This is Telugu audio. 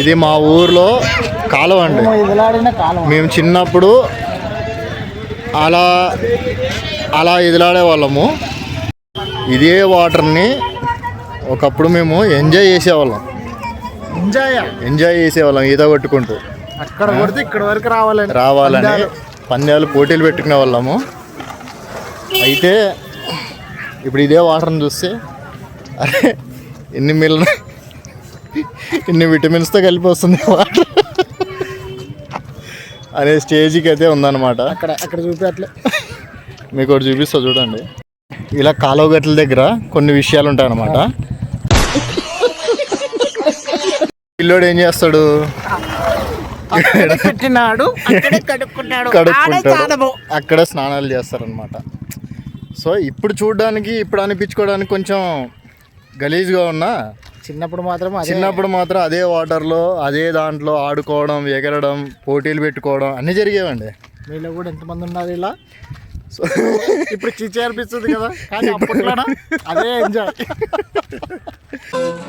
ఇది మా ఊర్లో కాలువ అండి. మేము చిన్నప్పుడు అలా అలా ఎదిలాడే వాళ్ళము. ఇదే వాటర్ని ఒకప్పుడు మేము ఎంజాయ్ చేసేవాళ్ళం. ఎంజాయ్? ఎంజాయ్ చేసేవాళ్ళం ఈత కొట్టుకుంటూ. అక్కడ కొడితే ఇక్కడ వరకు రావాలండి రావాలని పందాలు. పోటీలు పెట్టుకునే వాళ్ళము. అయితే ఇప్పుడు ఇదే వాటర్ని చూస్తే అరే ఎన్ని మిల్ ఇన్ని విటమిన్స్తో కలిపి వస్తుంది వాటర్. అనే స్టేజ్కి అయితే ఉందన్నమాట. అక్కడ అక్కడ చూపేట్లే మీకు ఒకటి చూపిస్తా చూడండి. ఇలా కాలువ గట్ల దగ్గర కొన్ని విషయాలు ఉంటాయన్నమాట. పిల్లోడు ఏం చేస్తాడు? పెట్టినాడు అక్కడే కడుక్కుంటాడు. కడుక్కుంటాడు అక్కడ స్నానాలు చేస్తారనమాట సో ఇప్పుడు చూడడానికి ఇప్పుడు అనిపించుకోవడానికి కొంచెం గలీజ్గా ఉన్నా చిన్నప్పుడు మాత్రం చిన్నప్పుడు మాత్రం అదే వాటర్లో అదే దాంట్లో ఆడుకోవడం ఎగరడం పోటీలు పెట్టుకోవడం అన్నీ జరిగేవండి. మీలో కూడా ఎంతమంది ఉన్నారు ఇలా? సో ఇప్పుడు చిచ్చి అనిపిస్తుంది కదా. కానీ అప్పట్లోనా? అదే ఎంజాయ్